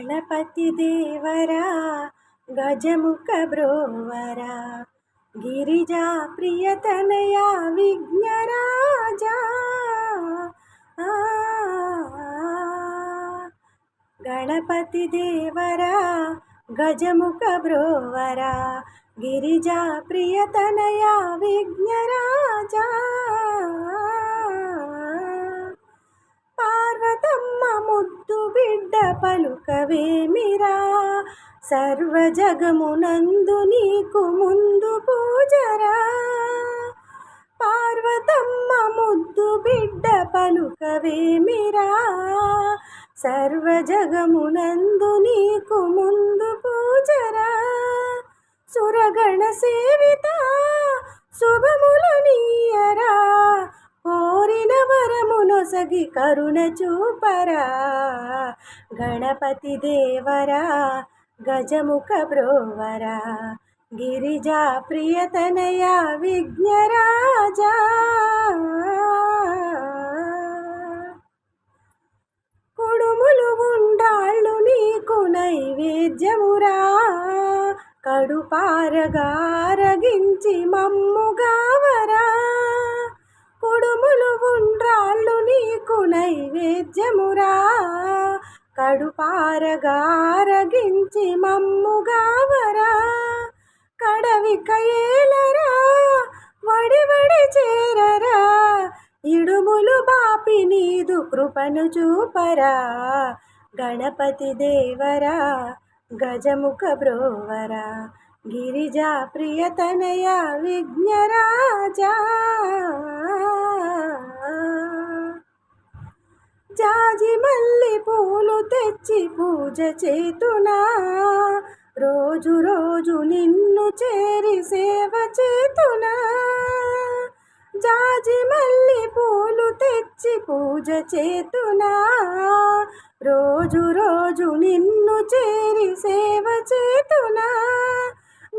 గణపతి దేవరా గజముఖ బ్రోవరా గిరిజా ప్రియతనయా విఘ్నరాజా గణపతి దేవరా గజముఖ బ్రోవరా గిరిజా ప్రియతనయా విఘ్నరా పార్వతమ్మ ముద్దు బిడ్డ పలుకవేమిరా? సర్వజగమునందు నీకు ముందు పూజరా. పార్వతమ్మ ముద్దు బిడ్డ పలుకవేమిరా? సర్వజగమునందు నీకు ముందు పూజరా. సురగణ సేవిత కోరిన వరమునొసగి కరుణ చూపరా. గణపతి దేవరా గజముఖ బ్రోవరా. గిరిజా ప్రియతనయ విఘ్నరాజా. కుడుములు ఉండాళ్ళు నీకు నైవేద్యమురా. కడుపారగారగించి మమ్ముగా కుడుములు ఉండ్రాళ్ళు నీకు నైవేద్యమురా. కడుపారగారగించి మమ్ముగావరా. కడవి కయేలరా వడి వడి చేరరా. ఇడుములు బాపి నీదు కృపను చూపరా. గణపతి దేవరా గజముఖ బ్రోవరా. గిరిజా ప్రియతనయ విఘ్నరాజా. మల్లె పూలు తెచ్చి పూజ చేతునా? రోజు రోజు నిన్ను చేరి సేవ చేతునా? జాజి మల్లి పూలు తెచ్చి పూజ చేతునా? రోజు రోజు నిన్ను చేరి సేవ చేతునా?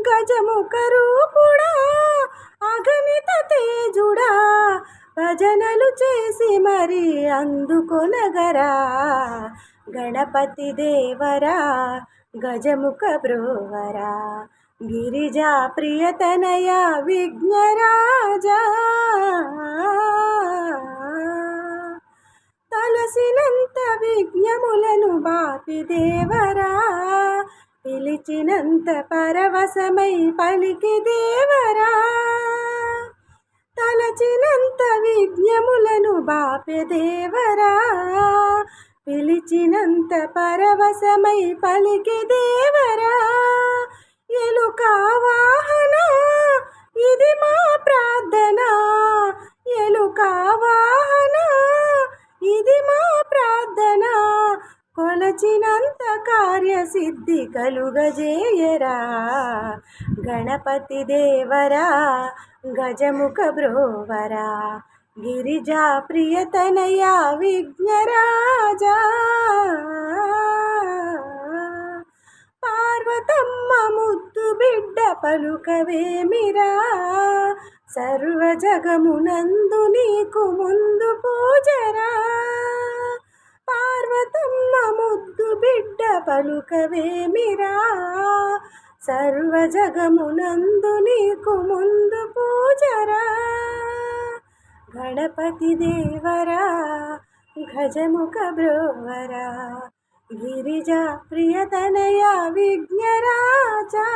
గజముఖ రూపుడా అగణిత తేజుడా భజనలు చేసి మరి అందుకొనగరా. గణపతి దేవరా గజముఖ బ్రోవరా గిరిజా ప్రియతనయ విఘ్నరాజా. తలసినంత విఘ్నములను బాపి దేవరా పిలిచినంత పరవశమై పలికి దేవరా. తలచినంత విజ్ఞములను బాపెదేవరా పిలిచినంత పరవశమై పలికి దేవరా. ఎలుక వాహన ఇది మా ప్రార్థన? ఎలుక వాహన ఇది మా ప్రార్థన? కొలచినంత కార్యసిద్ధి కలుగజేయరా. గణపతి దేవరా గజముఖ బ్రోవరా. గిరిజా ప్రియతనయా విఘ్నరాజా. పార్వతమ్మ ముద్దు బిడ్డ పలుకవేమిరా సర్వజగమునందు నీకు ముందు పూజరా. పార్వతమ్మ ముద్దు బిడ్డ పలుకవేమిరా సర్వజగమునందు నీకు ముందు పూజరా. గణపతి దేవరా గజముఖ బ్రోవరా గిరిజా ప్రియతనయ విఘ్నరాజా.